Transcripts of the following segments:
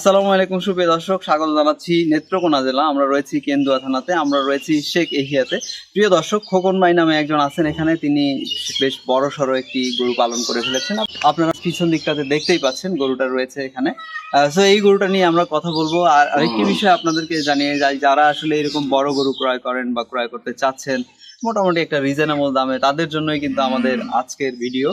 আসসালামু আলাইকুম সুপ্রিয় দর্শক স্বাগত জানাচ্ছি নেত্রকোনা জেলা। আমরা রয়েছি কেন্দুয়া থানাতে আমরা রয়েছি শেখ এহিয়াতে। প্রিয় দর্শক খোকন ভাই নামে একজন আছেন এখানে তিনি বেশ বড় সড়ো একটি গরু পালন করে ফেলেছেন। আপনারা পিছন দিকটাতে দেখতেই পাচ্ছেন গরুটা রয়েছে এখানে। সো এই গরুটা নিয়ে আমরা কথা বলব। আর আরেকটি বিষয় আপনাদেরকে জানিয়ে যাই যারা আসলে এরকম বড় গরু ক্রয় করেন বা ক্রয় করতে চাচ্ছেন মোটামুটি একটা রিজনেবল দামে তাদের জন্যই কিন্তু আমাদের আজকের ভিডিও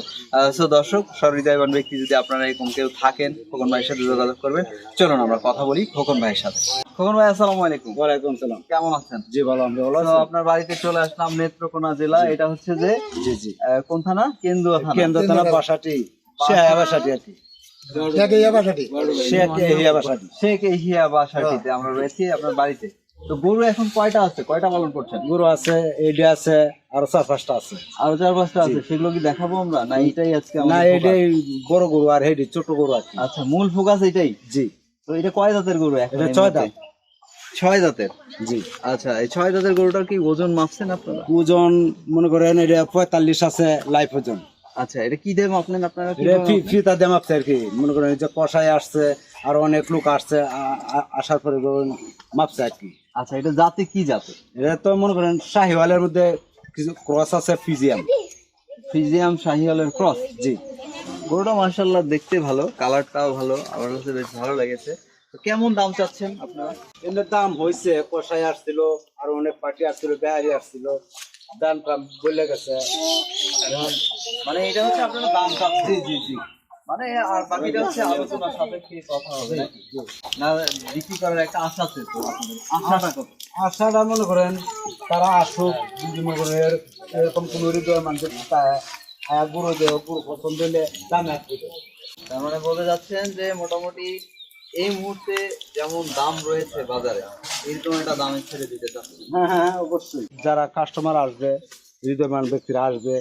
সো দর্শক সহৃদয়বান ব্যক্তি যদি আপনারা এরকম কেউ থাকেন খোকন ভাইয়ের সাথে যোগাযোগ করবেন। চলুন আমরা কথা বলি খোকন ভাইয়ের সাথে। খোকন ভাই আসসালামু আলাইকুম। ওয়ালাইকুম সালাম। কেমন আছেন? জি ভালো আমি ভালো তো আপনার বাড়িতে চলে আসলাম নেত্রকোনা জেলা। এটা হচ্ছে যে জি জি। আহ, কোন থানা? কেন্দুয়া থানা। কেন্দ্র থানা বাসাটি। সে বাসাটি আর কি। সে কি হিয়া বাসাটি। শেখ এহিয়া বাসাটিতে আমরা রয়েছি আপনার বাড়িতে। তো গরু এখন কয়টা আছে? কয়টা পালন করছেন? গরু আছে এডি আছে আর চার পাঁচটা আছে। আর চার পাঁচটা আছে? সেগুলো কি দেখাবো আমরা? না এটাই আজকে না এডি বড় গরু আর হেডি ছোট গরু কি। আচ্ছা মূল ফোকাস এটাই জি। তো এটা কয় জাতের গরু এটা ছয় মুহূর্তে? ছয় জাতের? জি। আচ্ছা এই ছয় জাতের গরুটার কি ওজন মাপছেন আপনারা? ওজন মনে করেন এটা পঁয়তাল্লিশ আছে লাইফ ওজন। আচ্ছা এটা কি মাপলেন আপনারা? ফি- ফিতা দেম আপছে আর কি। মনে করেন এই যে কষাই আসছে আর অনেক লোক আসছে আসার পরে মাপছে আর কি? আচ্ছা এটা জাতে কি জাতে? এটা তো মনে করেন শাহিওয়ালের মধ্যে কিছু ক্রস আছে ফিজিয়াম। ফিজিয়াম শাহিওয়ালের ক্রস জি। গরুটা মার্শাল্লাহ দেখতে ভালো কালারটাও ভালো আমার কাছে বেশ ভালো লেগেছে। তো কেমন দাম চাচ্ছেন আপনারা? এর দাম হয়েছে কষাই আসছিল আর অনেক পার্টি আসছিল বেহারি আসছিল দাম টাম বলে গেছে। মানে এটা হচ্ছে আপনারা দাম চাচ্ছেন? জি জি। মানে আর বাকিটা হচ্ছে আলোচনা সাপেক্ষে কথা হবে। নাকি? না বিক্রি করার একটা আশা আছে তো আশাটা কত? আশাটা মনে করেন তারা আসুক যদি মনে করেন এরকম কোন হৃদয় মানুষের পায় আয়া গুঁড়ো দেহ গুঁড়ো পছন্দ হলে দাম এক তার মানে বলতে যাচ্ছেন যে মোটামুটি এই মুহূর্তে যেমন দাম রয়েছে বাজারে এরকম একটা দামে ছেড়ে দিতে চাচ্ছেন। হ্যাঁ হ্যাঁ অবশ্যই। যারা কাস্টমার আসবে হৃদয়মান ব্যক্তিরা আসবে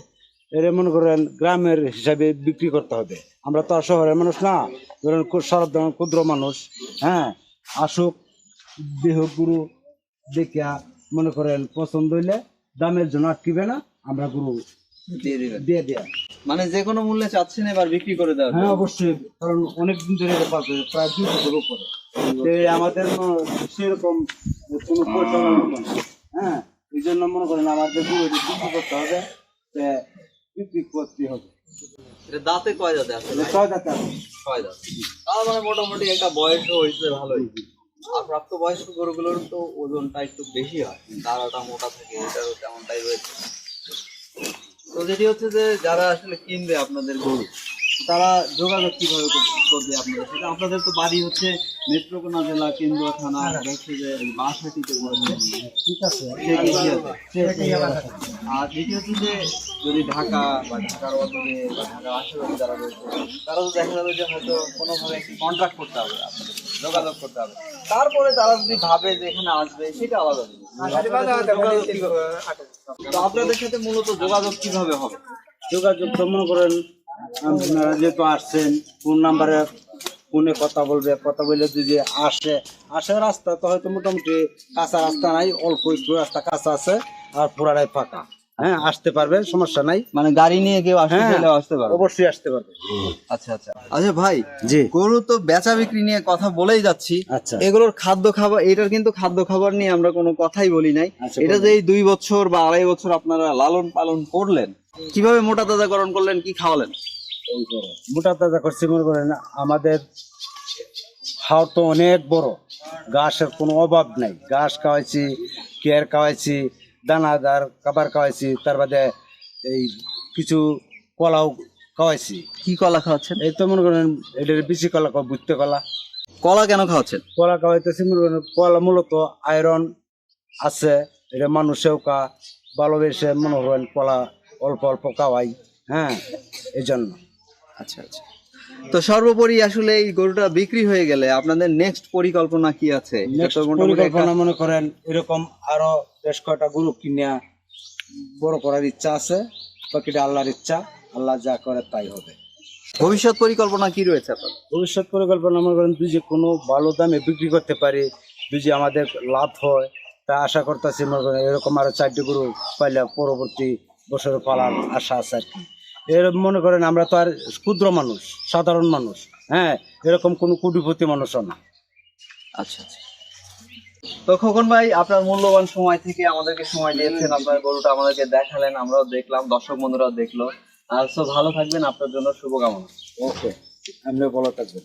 এর মনে করেন গ্রামের হিসাবে বিক্রি করতে হবে। আমরা তো আর শহরের মানুষ না। ধরেন সরব ক্ষুদ্র মানুষ হ্যাঁ? আসুক দেহ গুরু দেখিয়া মনে করেন পছন্দ হইলে দামের জন্য আটকিবে না আমরা গুরু দিয়ে দিয়ে মানে যে কোনো মূল্যে চাচ্ছেন এবার বিক্রি করে দেওয়ার হ্যাঁ অবশ্যই। কারণ অনেক দিন ধরে এটা পাচ্ছে প্রায় দুই বছর উপরে। আমাদের সেরকম কোনো পয়সা হ্যাঁ? এই জন্য মনে করেন আমাদের গুরু বিক্রি করতে হবে। বিক্রি করতে হবে। এটা দাঁতে কয় দাঁতে আসলে ছয় ছয় দাঁত। তার মানে মোটামুটি একটা বয়স হয়েছে ভালোই। আর প্রাপ্তবয়স্ক গরুগুলোর তো ওজনটা একটু বেশি হয়। দাঁড়াটা মোটা থাকে এটারও তেমনটাই রয়েছে। তো যেটি হচ্ছে যে যারা আসলে কিনবে আপনাদের গরু তারা যোগাযোগ কীভাবে করবে আপনারা সাথে আপনাদের তো বাড়ি হচ্ছে নেত্রকোনা জেলা কেন্দ্র থানা হচ্ছে যে বাসাটিতে ঠিক আছে। আর যেটি হচ্ছে যে যদি ঢাকা বা ঢাকার অদূরে বা ঢাকার আশেপাশে যারা রয়েছে তারা তো দেখা যাবে যে হয়তো কোনোভাবে একটি কন্ট্রাক্ট করতে হবে আপনাদের যোগাযোগ করতে হবে। তারপরে তারা যদি ভাবে যে এখানে আসবে সেটা আলাদা জিনিস। যোগাযোগ কিভাবে- তো আপনাদের সাথে মূলত যোগাযোগ কীভাবে হবে? যোগাযোগ তো মনে করেন আপনারা যেহেতু আসছেন ফোন নাম্বারে ফোনে কথা বলবে কথা বললে যদি আসে আসে রাস্তা তো হয়তো মোটামুটি কাঁচা রাস্তা নাই অল্প একটু রাস্তা কাঁচা আছে আর পুরাটাই ফাঁকা। হ্যাঁ আসতে পারবে সমস্যা নাই। মানে গাড়ি নিয়ে কেউ আসতে হ্যাঁ। চাইলেও আসতে পারবে। অবশ্যই আসতে পারবে। আচ্ছা আচ্ছা। আচ্ছা ভাই জি। গরু তো বেচা বিক্রি নিয়ে কথা বলেই যাচ্ছি। আচ্ছা। এগুলোর খাদ্য খাবার এটার কিন্তু খাদ্য খাবার নিয়ে আমরা কোনো কথাই বলি নাই। আচ্ছা, এটা যে এই দুই বছর বা আড়াই বছর আপনারা লালন পালন করলেন কীভাবে মোটা তাজা তাজাকরণ করলেন কি খাওয়ালেন? মোটা তাজা করছি মনে করেন আমাদের হাওড় তো অনেক বড় ঘাসের কোনো অভাব নাই। ঘাস খাওয়াইছি কেয়ার খাওয়াইছি দানাদার খাবার খাওয়াইছি তার বাদে এই কিছু কলাও খাওয়াইছি। কি কলা খাওয়াচ্ছেন? এই তো মনে করেন এটার বেশি কলা খাওয়া বুঝতে কলা কলা কেন খাওয়াচ্ছেন? কলা খাওয়াইতেছি মনে করেন কলা মূলত আয়রন আছে এটা মানুষেও কা ভালোবেসে মনে করেন কলা অল্প অল্প খাওয়াই হ্যাঁ এই জন্য আচ্ছা আচ্ছা। তো সর্বোপরি আসলে এই গরুটা বিক্রি হয়ে গেলে আপনাদের নেক্সট পরিকল্পনা কি আছে? পরিকল্পনা মনে করেন এরকম আরও বেশ কয়টা গ্রুপ কিনিয়া বড় করার ইচ্ছা আছে বাকিটা আল্লাহর ইচ্ছা আল্লাহ যা করে তাই হবে। ভবিষ্যৎ পরিকল্পনা কি রয়েছে আপনার? ভবিষ্যৎ পরিকল্পনা মনে করেন তুই যে কোনো ভালো দামে বিক্রি করতে পারি তুই যে আমাদের লাভ হয় তা আশা করতেছি মনে করেন এরকম আরও চারটি গরু পাইলে পরবর্তী বছরে পালার আশা আছে আর কি। এর মনে করেন আমরা তো আর ক্ষুদ্র মানুষ সাধারণ মানুষ হ্যাঁ এরকম কোনো কোটিপতি মানুষও না। আচ্ছা আচ্ছা। তো খোকন ভাই আপনার মূল্যবান সময় থেকে আমাদেরকে সময় দিয়েছেন আপনার গরুটা আমাদেরকে দেখালেন আমরাও দেখলাম দর্শক বন্ধুরাও দেখল। আর তো ভালো থাকবেন আপনার জন্য শুভকামনা। ওকে আপনিও ভালো থাকবেন।